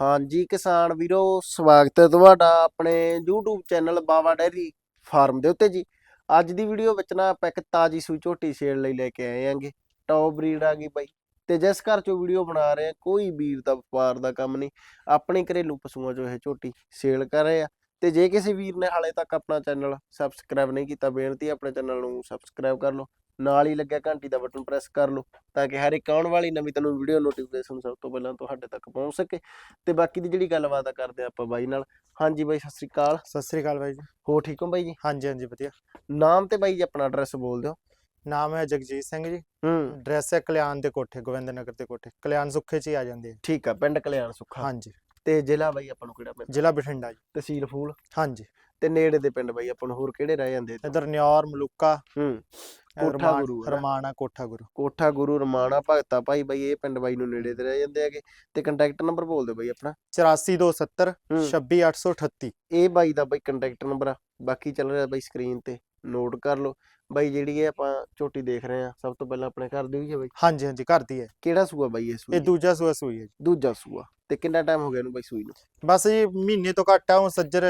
ਹਾਂਜੀ ਕਿਸਾਨ ਵੀਰੋ, ਸਵਾਗਤ ਹੈ ਤੁਹਾਡਾ ਆਪਣੇ YouTube channel Bawa dairy farm ਦੇ ਉੱਤੇ ਜੀ। ਅੱਜ ਦੀ ਵੀਡੀਓ ਵਿੱਚ ਨਾ ਆਪਾਂ ਇੱਕ ਤਾਜੀ ਸੂਈ ਝੋਟੀ ਸੇਲ ਲਈ ਲੈ ਕੇ ਆਏ ਆਂਗੇ ਟੌਪ ਬਰੀਡ ਆ ਗਈ ਬਾਈ। ਤੇ ਜਿਸ ਘਰ ਚੋਂ ਵੀਡੀਓ ਬਣਾ ਰਹੇ ਆ ਕੋਈ ਵੀਰ ਦਾ ਵਪਾਰ ਦਾ ਕੰਮ ਨਹੀਂ। ਆਪਣੇ ਘਰੇਲੂ ਪਸ਼ੂਆਂ ਚੋਂ ਇਹ ਝੋਟੀ ਸੇਲ ਕਰ ਰਹੇ ਆ। ਤੇ ਜੇ ਕਿਸੇ ਵੀਰ ਨੇ ਹਾਲੇ ਤੱਕ ਆਪਣਾ ਚੈਨਲ ਸਬਸਕ੍ਰਾਈਬ ਨਹੀਂ ਕੀਤਾ, ਬੇਨਤੀ ਆਪਣੇ ਚੈਨਲ ਨੂੰ ਸਬਸਕ੍ਰਾਈਬ ਕਰ ਲਓ। ਨਾਲ ਹੀ ਲੱਗਿਆ ਘੰਟੀ ਦਾ ਬਟਨ ਪ੍ਰੈਸ ਕਰ ਲਓ ਤਾਂ ਕਿ ਹਰ ਇੱਕ ਆਉਣ ਵਾਲੀ ਨਵੀਂ ਤੁਹਾਨੂੰ ਵੀਡੀਓ ਨੋਟੀਫਿਕੇਸ਼ਨ ਸਭ ਤੋਂ ਪਹਿਲਾਂ ਤੁਹਾਡੇ ਤੱਕ ਪਹੁੰਚ ਸਕੇ। ਤੇ ਬਾਕੀ ਦੀ ਜਿਹੜੀ ਗੱਲਬਾਤ ਆ ਕਰਦੇ ਆਪਾਂ ਬਾਈ ਨਾਲ। ਹਾਂਜੀ ਬਾਈ ਸਤਿ ਸ੍ਰੀ ਅਕਾਲ। ਸਤਿ ਸ੍ਰੀ ਅਕਾਲ ਬਾਈ ਜੀ। ਹੋ ਠੀਕ ਹੋ ਬਾਈ ਜੀ? ਹਾਂਜੀ ਹਾਂਜੀ ਵਧੀਆ। ਨਾਮ ਤੇ ਬਾਈ ਜੀ ਆਪਣਾ ਐਡਰੈਸ ਬੋਲ ਦਿਓ। ਨਾਮ ਹੈ ਜਗਜੀਤ ਸਿੰਘ ਜੀ। ਹੂੰ। ਐਡਰੈਸ ਹੈ ਕਲਿਆਣ ਦੇ ਕੋਠੇ ਗੋਬਿੰਦ ਨਗਰ ਦੇ ਕੋਠੇ। ਕਲਿਆਣ ਸੁੱਖੇ ਚ ਹੀ ਆ ਜਾਂਦੇ ਆ। ਠੀਕ ਆ ਪਿੰਡ ਕਲਿਆਣ ਸੁੱਖਾ। ਹਾਂਜੀ। ਤੇ ਜ਼ਿਲ੍ਹਾ ਬਾਈ ਆਪਾਂ ਨੂੰ ਕਿਹੜਾ ਪੈਂਦਾ ਜ਼ਿਲ੍ਹਾ ਬਠਿੰਡਾ ਜੀ। ਤਹਿਸੀਲ ਫੂਲ। ਹਾਂਜੀ। ਤੇ ਨੇੜੇ ਦੇ ਪਿੰਡ ਬਾਈ ਆਪਾਂ ਨੂੰ ਹੋਰ ਕਿਹੜੇ ਰਹਿ ਜਾਂਦੇ? ਇਧਰ ਨਿਓਰ ਮਲੂਕਾ ਹੂੰ ਕੋਠਾ ਗੁਰੂ? ਰਮਾਣਾ ਕੋਠਾ ਗੁਰੂ। ਕੋਠਾ ਗੁਰੂ ਰਮਾਣਾ ਭਗਤਾ ਭਾਈ ਬਾਈ ਇਹ ਪਿੰਡ ਬਾਈ ਨੂੰ ਨੇੜੇ ਤੇ ਰਹਿ ਜਾਂਦੇ ਹੈਗੇ। ਤੇ ਕੰਟੈਕਟ ਨੰਬਰ ਬੋਲ ਦਿਓ ਬਾਈ ਆਪਣਾ। 84270 ਹੂੰ। 26838 ਇਹ ਬਾਈ ਦਾ ਬਾਈ ਕੰਟੈਕਟ ਨੰਬਰ ਆ। ਬਾਕੀ ਚੱਲ ਰਿਹਾ ਬਾਈ ਸਕਰੀਨ ਤੇ। ਨੋਟ ਕਰ ਲਓ। ਬਾਈ ਜਿਹੜੀ ਇਹ ਆਪਾਂ ਝੋਟੀ ਦੇਖ ਰਹੇ ਆ ਸਭ ਤੋਂ ਪਹਿਲਾਂ ਆਪਣੇ ਘਰ ਦੀ ਹੋਈ ਹੈ ਬਾਈ? ਹਾਂਜੀ ਹਾਂਜੀ ਘਰ ਦੀ ਹੈ। ਕਿਹੜਾ ਸੂਆ ਬਾਈ ਇਹ ਸੂਈ ਇਹ ਦੂਜਾ ਸੂਆ ਸੂਈ ਹੈ ਜੀ। ਦੂਜਾ ਸੂਆ। ਤੇ ਕਿੰਨਾ ਟਾਈਮ ਹੋ ਗਿਆ ਇਹਨੂੰ ਬਾਈ ਸੂਈ ਨੂੰ? ਬਸ ਜੀ ਮਹੀਨੇ ਤੋਂ ਘੱਟ ਆ ਉਹ ਸੱਜਰ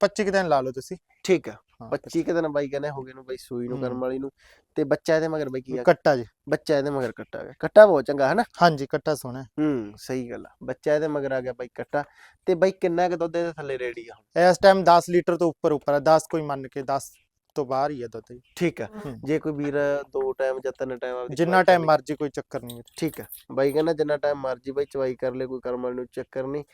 25 ਕੁ ਦਿਨ ਲਾ ਲਓ ਤੁਸੀਂ। ਠੀਕ ਆ। ਹਾਂ, 25 ਕੁ ਦਿਨ ਬਾਈ ਕਹਿੰਦੇ ਹੋ ਗਏ ਨੂੰ ਬਾਈ ਸੂਈ ਨੂੰ ਕਰਮ ਹੂੰ। ਵਾਲੀ ਨੂੰ। ਤੇ ਬੱਚਾ ਇਹਦੇ ਮਗਰ ਬਾਈ ਕੀ ਆ? ਕੱਟਾ ਜੀ। ਬੱਚਾ ਇਹਦੇ ਮਗਰ ਕੱਟਾ ਗਿਆ। ਕੱਟਾ ਬਹੁਤ ਚੰਗਾ ਹੈ ਨਾ ਹਾਂਜੀ ਕੱਟਾ ਸੋਹਣਾ ਹੈ। ਹੂੰ ਸਹੀ ਗੱਲ ਆ। ਬੱਚਾ ਇਹਦੇ ਮਗਰ ਆ ਗਿਆ ਬਾਈ ਕੱਟਾ। ਤੇ ਬਾਈ ਕਿੰਨਾ ਕੁ ਦੁੱਧ ਇਹਦੇ ਥੱਲੇ ਰੈਡੀ ਆ ਹੁਣ? ਇਸ ਟਾਈਮ 10 ਲੀਟਰ ਤੋਂ ਉੱਪਰ ਉੱਪਰ ਹੈ 10 ਕੋਈ ਮੰਨ ਕੇ 10 ਤੋਂ ਬਾਹਰ ਹੀ ਹੈ ਦੁੱਧ ਜੀ ਠੀਕ ਆ। ਹੂੰ। ਜੇ ਕੋਈ ਵੀਰ ਦੋ ਟਾਈਮ ਜਾਂ ਤਿੰਨ ਟਾਈਮ ਆਪਦੀ ਜਿੰਨਾ ਚਵਾਈ ਟਾਈਮ ਮਰਜ਼ੀ ਕੋਈ ਚੱਕਰ ਨਹੀਂ ਵੀਰੇ। ਠੀਕ ਆ। ਬਾਈ ਕਹਿੰਦਾ ਜਿੰਨਾ ਟਾਈਮ ਮਰਜ਼ੀ ਬਾਈ ਚਵਾਈ ਕਰ ਲੈ ਕੋਈ ਕਰਮ ਵਾਲੀ ਨੂੰ ਚੱਕਰ ਨਹੀਂ।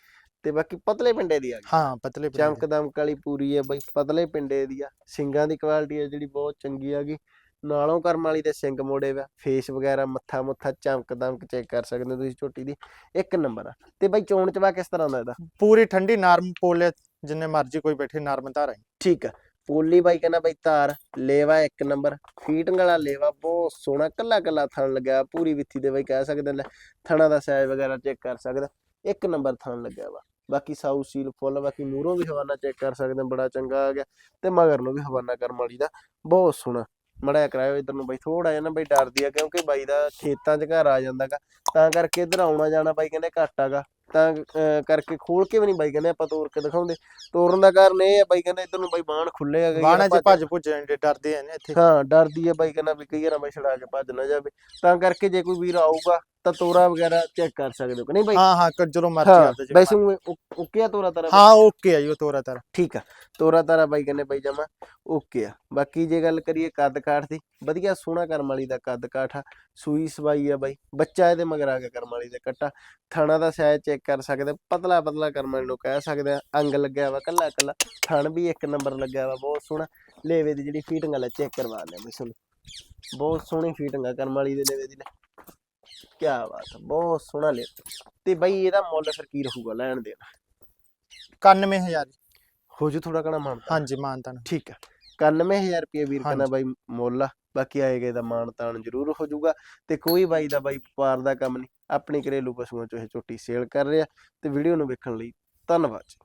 ਤੇ ਬਾਕੀ ਪਤਲੇ ਪਿੰਡੇ ਦੀ ਆ ਗਈ। ਹਾਂ ਪਤਲੇ ਪਤਲੇ ਚਮਕ ਦਮਕ ਵਾਲੀ ਪੂਰੀ ਹੈ ਬਾਈ ਪਤਲੇ ਪਿੰਡੇ ਦੀ ਆ। ਸਿੰਗਾਂ ਦੀ ਕੁਆਲਿਟੀ ਹੈ ਜਿਹੜੀ ਬਹੁਤ ਚੰਗੀ ਹੈਗੀ ਨਾਲੋਂ ਕਰਮ ਵਾਲੀ ਦੇ ਸਿੰਗ ਮੋੜੇ ਵਾ ਫੇਸ ਵਗੈਰਾ ਮੱਥਾ ਮੁੱਥਾ ਚਮਕ ਦਮਕ ਚੈੱਕ ਕਰ ਸਕਦੇ ਹੋ ਤੁਸੀਂ ਝੋਟੀ ਦੀ। ਇੱਕ ਨੰਬਰ ਆ। ਤੇ ਬਾਈ ਚੋਣ ਚਵਾ ਕਿਸ ਤਰ੍ਹਾਂ ਦਾ ਇਹਦਾ? ਪੂਰੀ ਠੰਡੀ ਨਰਮ ਪੋਲੇ ਜਿੰਨੇ ਮਰਜ਼ੀ ਕੋਈ ਬੈਠੇ ਨਰਮ ਧਾਰਾ ਹੀ। ਠੀਕ ਆ। ਪੋਲੀ ਬਾਈ ਕਹਿੰਦਾ ਬਾਈ ਧਾਰ, ਲੇਵਾ ਇੱਕ ਨੰਬਰ। ਫੀਟਿੰਗ ਵਾਲਾ ਲੇਵਾ ਬਹੁਤ ਸੋਹਣਾ, ਕੱਲਾ ਕੱਲਾ ਥਣ ਲੱਗਿਆ ਪੂਰੀ ਵਿੱਥੀ ਦੇ ਬਾਈ ਕਹਿ ਸਕਦੇ ਲੈ ਥਣਾ ਦਾ ਸਾਈਜ਼ ਵਗੈਰਾ ਚੈੱਕ ਕਰ ਸਕਦਾ। ਇੱਕ ਨੰਬਰ ਥਣ ਲੱਗਿਆ ਵਾ। ਬਾਕੀ ਸਾਊ ਸੀਲ ਫੁੱਲ, ਬਾਕੀ ਮੂਹਰੋਂ ਵੀ ਹਵਾਨਾ ਚੈੱਕ ਕਰ ਸਕਦੇ ਬੜਾ ਚੰਗਾ ਆ ਗਿਆ। ਤੇ ਮਗਰ ਨੂੰ ਵੀ ਹਵਾਨਾ ਕਰਮ ਵਾਲੀ ਦਾ ਬਹੁਤ ਸੋਹਣਾ। ਮੜਿਆ ਕਰਾਇਆ ਇਧਰ ਨੂੰ ਬਾਈ ਥੋੜਾ ਜਿਹਾ ਨਾ ਬਾਈ ਡਰਦੀ ਆ, ਕਿਉਂਕਿ ਬਾਈ ਦਾ ਖੇਤਾਂ 'ਚ ਘਰ ਆ ਜਾਂਦਾਗਾ। ਤਾਂ ਕਰਕੇ ਇਧਰ ਆਉਣਾ ਜਾਣਾ ਬਾਈ ਕਹਿੰਦੇ ਘੱਟ ਆਗਾ। ਤਾਂ ਕਰਕੇ ਖੋਲ ਕੇ ਵੀ ਨਹੀਂ ਬਾਈ ਕਹਿੰਦੇ ਆਪਾਂ ਤੋਰ ਕੇ ਦਿਖਾਉਂਦੇ। ਤੋਰਨ ਦਾ ਕਾਰਨ ਇਹ ਆ ਬਾਈ ਕਹਿੰਦਾ ਇਧਰ ਨੂੰ ਬਾਈ ਬਾਣ ਖੁੱਲੇ ਹੈਗੇ ਯਾਰ ਬਾਣਾ ਚ ਭੱਜ- ਭੱਜ ਜਾਂਦੇ ਡਰਦੇ ਆ ਨੇ ਇੱਥੇ। ਹਾਂ ਡਰਦੀ ਹੈ ਬਾਈ ਕਹਿੰਦਾ ਵੀ ਕਈ ਵਾਰ ਮੈਂ ਛੜਾ ਕੇ ਭੱਜ ਨਾ ਜਾਵੇ। ਤਾਂ ਕਰਕੇ ਜੇ ਕੋਈ ਵੀਰ ਆਊਗਾ ਤਾਂ ਤੋਰਾ ਵਗੈਰਾ ਚੈੱਕ ਕਰ ਸਕਦੇ ਹੋ ਕਿ ਨਹੀਂ ਬਾਈ? ਹਾਂ ਹਾਂ ਕਰ ਜਦੋਂ ਮਰਜ਼ੀ ਹਾਂ ਆਪਦੇ ਵੈਸੇ ਓਕੇ ਆ ਤੋਰਾ ਤਾਰਾ ਹਾਂ ਓਕੇ ਆ ਜੀ ਉਹ ਤੋਰਾ ਤਾਰਾ। ਠੀਕ ਆ ਤੋਰਾ ਤਾਰਾ ਬਾਈ ਕਹਿੰਦੇ ਬਾਈ ਜਮਾ ਓਕੇ ਆ। ਬਾਕੀ ਜੇ ਗੱਲ ਕਰੀਏ ਕੱਦ ਕਾਠ ਦੀ ਵਧੀਆ ਸੋਹਣਾ ਕਰਮ ਵਾਲੀ ਦਾ ਕੱਦ ਕਾਠ ਆ ਸੂਈ ਸਵਾਈ ਆ ਬਾਈ। ਬੱਚਾ ਇਹਦੇ ਮਗਰ ਆ ਗਿਆ ਕਰਮ ਵਾਲੀ ਦੇ ਕੱਟਾ। ਥਾਣਾ ਦਾ ਸਾਈਜ਼ ਚੈੱਕ ਕਰ ਸਕਦੇ ਪਤਲਾ ਪਤਲਾ ਕਰਮ ਨੂੰ ਕਹਿ ਸਕਦੇ ਆ ਅੰਗ ਲੱਗਿਆ ਵਾ ਕੱਲਾ ਕੱਲਾ ਥਣ ਵੀ ਇੱਕ ਨੰਬਰ ਲੱਗਿਆ ਵਾ ਬਹੁਤ ਸੋਹਣਾ ਲੇਵੇ ਦੀ ਜਿਹੜੀ ਫੀਟਿੰਗ ਵਾਲਾ ਚੈੱਕ ਕਰਵਾ ਲਿਆ ਬਈ ਤੁਹਾਨੂੰ ਬਹੁਤ ਸੋਹਣੀ ਫੀਟਿੰਗ ਆ ਕਰਮ ਵਾਲੀ ਦੇ ਲੇਵੇ ਦੀ ਕੀ ਬਾਤ ਆ ਬਹੁਤ ਸੋਹਣਾ ਲੈ ਤੇ ਬਾਈ ਇਹਦਾ ਮੁੱਲ ਫਿਰ ਕੀ ਰਹੂਗਾ ਲੈਣ ਦੇ 91000 ਹੋ ਜੂ ਥੋੜਾ ਕਣਾ ਮਾਨਤਾ। ਹਾਂਜੀ ਮਾਨਤਾ ਠੀਕ ਆ 91000 ਰੁਪਏ ਵੀਰ ਕਹਿੰਦਾ। ਬਾਈ ਮੁੱਲ ਆ ਬਾਕੀ ਆਏਗਾ ਇਹਦਾ ਮਾਣ ਤਾਣ ਜ਼ਰੂਰ ਹੋ ਜਾਊਗਾ ਤੇ ਕੋਈ ਬਾਈ ਦਾ ਬਾਈ ਵਪਾਰ ਦਾ ਕੰਮ ਨਹੀਂ। ਆਪਣੀ ਘਰੇਲੂ ਪਸ਼ੂਆਂ ਚੋਂ ਇਹ ਝੋਟੀ ਸੇਲ ਕਰ ਰਿਹਾ ਤੇ ਵੀਡੀਓ ਨੂੰ ਵੇਖਣ ਲਈ ਧੰਨਵਾਦ ਜੀ।